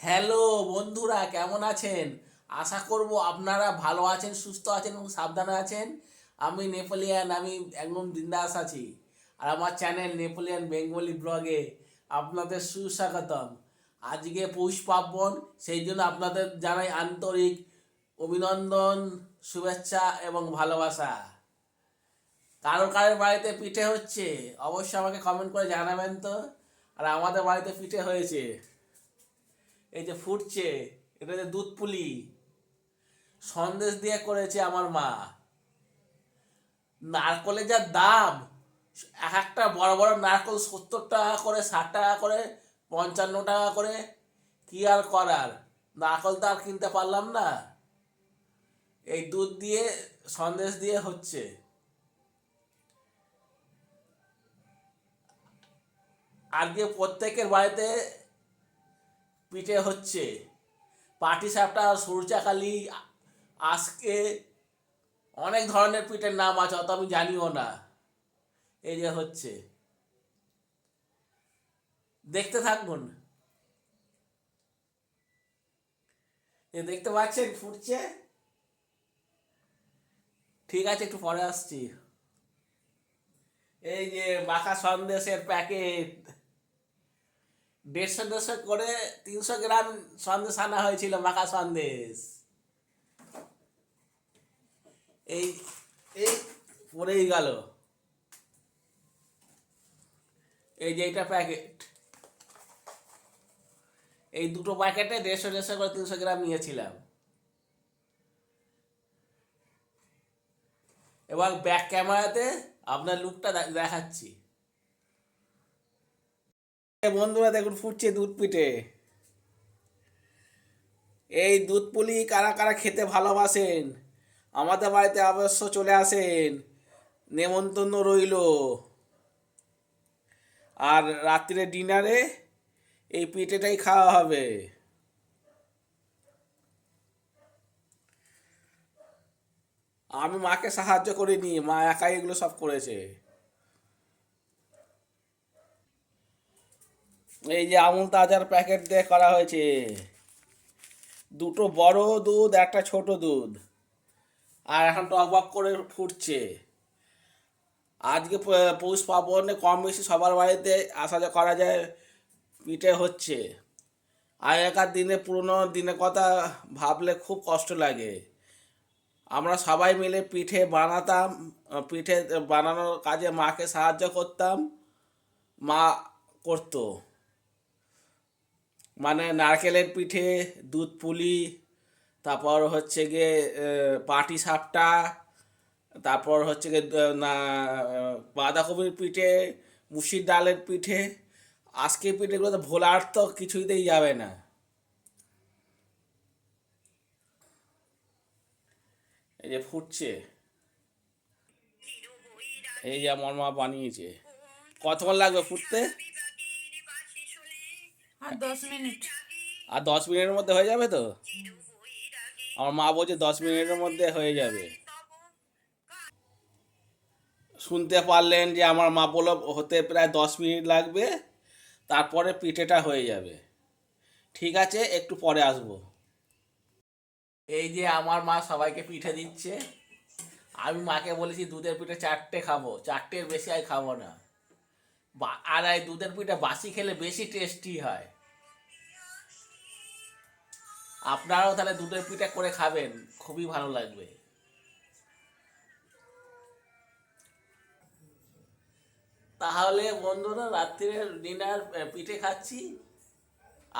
Hello বন্ধুরা, কেমন আছেন? আশা করব আপনারা ভালো আছেন, সুস্থ আছেন এবং সাবধানে আছেন। আমি নেপোলিয়ান, আমি একদম বিন্দাস আছি। আর আমার চ্যানেল নেপোলিয়ান বেঙ্গলি ব্লগে আপনাদের সুস্বাগতম। আজকে পৌষ পার্বণ, সেই জন্য আপনাদের জানাই আন্তরিক অভিনন্দন, শুভেচ্ছা এবং ভালোবাসা। কারও কারোর বাড়িতে পিঠে হচ্ছে, অবশ্যই আমাকে কমেন্ট করে জানাবেন তো। আর আমাদের বাড়িতে পিঠে হয়েছে। এই যে ফুটছে, এটা যে দুধ পুলি। সন্দেশ দিয়ে করেছে আমার মা। নারকলের যা দাম, এক একটা বড় বড় নারকল সত্তর টাকা করে, ষাট টাকা করে, পঞ্চান্ন টাকা করে, কি আর করার? নারকল তো আর কিনতে পারলাম না। এই দুধ দিয়ে, সন্দেশ দিয়ে হচ্ছে। আজকে প্রত্যেকের বাড়িতে পিঠে হচ্ছে। পাটি সাপটা সরচাকালি আজকে অনেক ধরনের পিঠের নাম আছে, অত আমি জানিও না। এই যে হচ্ছে। দেখতে থাকুন। দেখতে পাচ্ছেন, ফুটছে। ঠিক আছে, একটু পরে আসছি। এই যে মাখা সন্দেশের প্যাকেট। দেড়শো দেড়শো করে তিনশো গ্রাম সন্দেশ আনা হয়েছিল, মাখা সন্দেশ। এই এই পড়েই গেল। এই যে এইটা প্যাকেট এই দুটো প্যাকেটে দেড়শো দেড়শো করে তিনশো গ্রাম নিয়েছিলাম। এবং ব্যাক ক্যামেরাতে আপনার লুকটা দেখাচ্ছি। বন্ধুরা দেখুন, ফুটছে দুধ পিঠে। এই দুধ পুলি কারা কারা খেতে ভালোবাসেন? আমাদের বাড়িতে অবশ্য চলে আসেন। নেমন্তন্ন রইল। আর রাত্রে ডিনারে এই পিঠেটাই খাওয়া হবে। আমি মাকে সাহায্য করিনি, মা একাই এগুলো সব করেছে। এই যে আমুল তাজার প্যাকেট দিয়ে করা হয়েছে। দুটো বড় দুধ, একটা ছোট দুধ। আর এখন টক করে ফুটছে। আজকে পৌষ পার্বণে কম বেশি সবার বাড়িতে আসা করা যায় পিঠে হচ্ছে। আগেকার দিনে, পুরনো দিনের কথা ভাবলে খুব কষ্ট লাগে। আমরা সবাই মিলে পিঠে বানাতাম, পিঠে বানানোর কাজে মাকে সাহায্য করতাম, মা করতো। মানে নারকেলের পিঠে দুধ পুলি, তারপর হচ্ছে গিয়ে পাটি সাপটা, তারপর হচ্ছে গিয়ে না, বাঁধাকপির পিঠে, মুসির ডালের পিঠে আজকে পিঠেগুলো তো ভোলার তো কিছুতেই যাবে না। এই যে ফুটছে। এই যে আমার মা বানিয়েছে। কতক্ষণ লাগবে ফুটতে? আর দশ মিনিট। আর দশ মিনিটের মধ্যে হয়ে যাবে তো? আমার মা বলছে দশ মিনিটের মধ্যে হয়ে যাবে। শুনতে পারলেন যে আমার মা বলল হতে প্রায় দশ মিনিট লাগবে, তারপরে পিঠেটা হয়ে যাবে। ঠিক আছে, একটু পরে আসব। এই যে আমার মা সবাইকে পিঠে দিচ্ছে। আমি মাকে বলেছি দুধের পিঠে চারটে খাব, চারটের বেশি আর খাব না। আর এই দুধের পিঠে বাসি খেলে বেশি টেস্টি হয়। আপনারাও তাহলে দুধের পিঠা করে খাবেন, খুবই ভালো লাগবে। তাহলে বন্ধুরা, রাত্রির ডিনার পিঠে খাচ্ছি।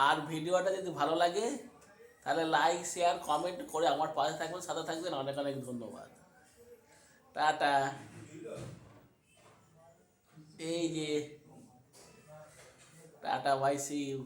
আর ভিডিওটা যদি ভালো লাগে, তাহলে লাইক, শেয়ার, কমেন্ট করে আমার পাশে থাকবেন, সাথে থাকবেন। অনেক অনেক ধন্যবাদ। টাটা। এই যে, টাটা, বাই, সি ইউ।